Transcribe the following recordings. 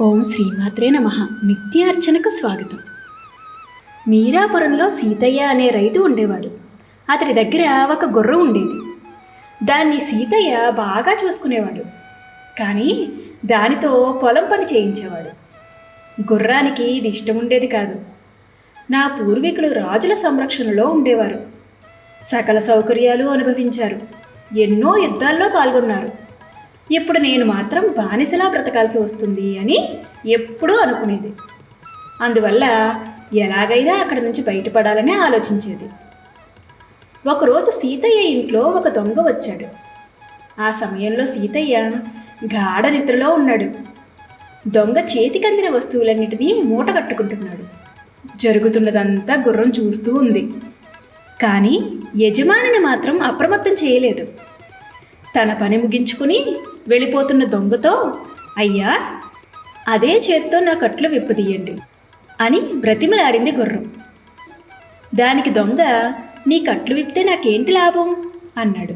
ఓం శ్రీమాత్రే నమ. నిత్యార్చనకు స్వాగతం. మీరాపురంలో సీతయ్య అనే రైతు ఉండేవాడు. అతడి దగ్గర ఒక గుర్రం ఉండేది. దాన్ని సీతయ్య బాగా చూసుకునేవాడు. కానీ దానితో పొలం పని చేయించేవాడు. గుర్రానికి ఇది ఇష్టం ఉండేది కాదు. నా పూర్వీకులు రాజుల సంరక్షణలో ఉండేవారు. సకల సౌకర్యాలు అనుభవించారు. ఎన్నో యుద్ధాల్లో పాల్గొన్నారు. ఇప్పుడు నేను మాత్రం బానిసలా బ్రతకాల్సి వస్తుంది అని ఎప్పుడూ అనుకునేది. అందువల్ల ఎలాగైనా అక్కడి నుంచి బయటపడాలని ఆలోచించేది. ఒకరోజు సీతయ్య ఇంట్లో ఒక దొంగ వచ్చాడు. ఆ సమయంలో సీతయ్య గాఢ నిద్రలో ఉన్నాడు. దొంగ చేతికందిన వస్తువులన్నిటినీ మూట కట్టుకుంటున్నాడు. జరుగుతున్నదంతా గుర్రం చూస్తూ ఉంది. కానీ యజమానిని మాత్రం అప్రమత్తం చేయలేదు. తన పని ముగించుకుని వెళ్ళిపోతున్న దొంగతో అయ్యా అదే చేత్తో నా కట్లు విప్పదీయండి అని బ్రతిమలాడింది గుర్రం. దానికి దొంగ నీ కట్లు విప్పితే నాకేంటి లాభం? అన్నాడు.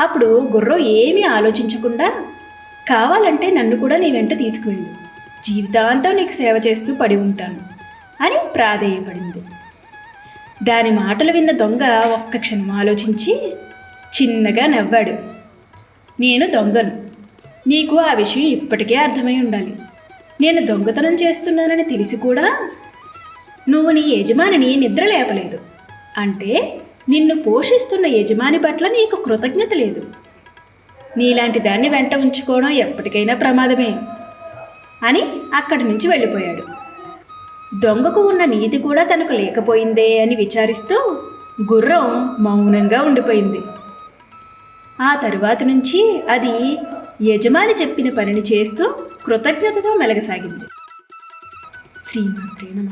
అప్పుడు గుర్రం ఏమీ ఆలోచించకుండా కావాలంటే నన్ను కూడా నీ వెంట తీసుకువెళ్ళు. జీవితాంతం నీకు సేవ చేస్తూ పడి ఉంటాను అని ప్రాధేయపడింది. దాని మాటలు విన్న దొంగ ఒక్క క్షణం ఆలోచించి చిన్నగా నవ్వాడు. నేను దొంగను. నీకు ఆ విషయం ఇప్పటికే అర్థమై ఉండాలి. నేను దొంగతనం చేస్తున్నానని తెలిసి కూడా నువ్వు నీ యజమానిని నిద్ర లేపలేదు. అంటే నిన్ను పోషిస్తున్న యజమాని పట్ల నీకు కృతజ్ఞత లేదు. నీలాంటి దాన్ని వెంట ఉంచుకోవడం ఎప్పటికైనా ప్రమాదమే అని అక్కడి నుంచి వెళ్ళిపోయాడు. దొంగకు ఉన్న నీతి కూడా తనకు లేకపోయిందే అని విచారిస్తూ గుర్రం మౌనంగా ఉండిపోయింది. ఆ తరువాత నుంచి అది యజమాని చెప్పిన పనిని చేస్తూ కృతజ్ఞతతో మెలగసాగింది. శ్రీమంతే నమ.